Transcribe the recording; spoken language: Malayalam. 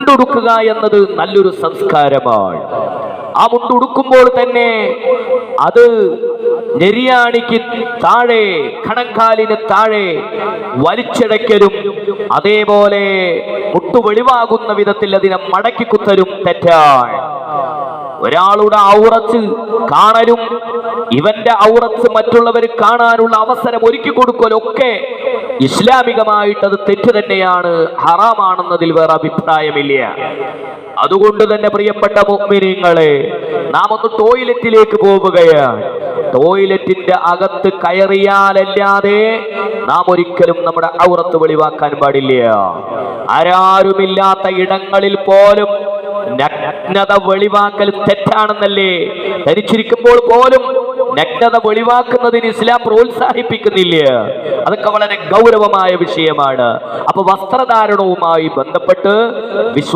മുണ്ടുടുക്കുക എന്നത് നല്ലൊരു സംസ്കാരമാണ്. ആ മുണ്ടുടുക്കുമ്പോൾ തന്നെ അത് നെരിയാണിക്ക് താഴെ കണങ്കാലിന് താഴെ വലിച്ചടയ്ക്കലും അതേപോലെ മുട്ടു വെളിവാകുന്ന വിധത്തിൽ അതിനെ മടക്കി കുത്തലും തെറ്റാണ്. ഒരാളുടെ ഔറത്ത് കാണലും ഇവന്റെ ഔറത്ത് മറ്റുള്ളവർ കാണാനുള്ള അവസരം ഒരുക്കി കൊടുക്കലൊക്കെ ഇസ്ലാമികമായിട്ട് അത് തെറ്റ് തന്നെയാണ് ഹറാമാണെന്നതിൽ വേറെ അഭിപ്രായമില്ല. അതുകൊണ്ട് തന്നെ പ്രിയപ്പെട്ട മുഅ്മിനീങ്ങളെ നാം ഒന്ന് ടോയ്ലറ്റിലേക്ക് പോവുകയാണ്. ടോയ്ലറ്റിന്റെ അകത്ത് കയറിയാലല്ലാതെ നാം ഒരിക്കലും നമ്മുടെ ഔറത്ത് വെളിവാക്കാൻ പാടില്ല. ആരാരുമില്ലാത്ത ഇടങ്ങളിൽ പോലും നഗ്നത വെളിവാക്കൽ തെറ്റാണെന്നല്ലേ ധരിച്ചിരിക്കുമ്പോൾ പോലും നഗ്നത ഒഴിവാക്കുന്നതിന് ഇസ്ലാം പ്രോത്സാഹിപ്പിക്കുന്നില്ല? അതൊക്കെ വളരെ ഗൗരവമായ വിഷയമാണ്. അപ്പൊ വസ്ത്രധാരണവുമായി ബന്ധപ്പെട്ട്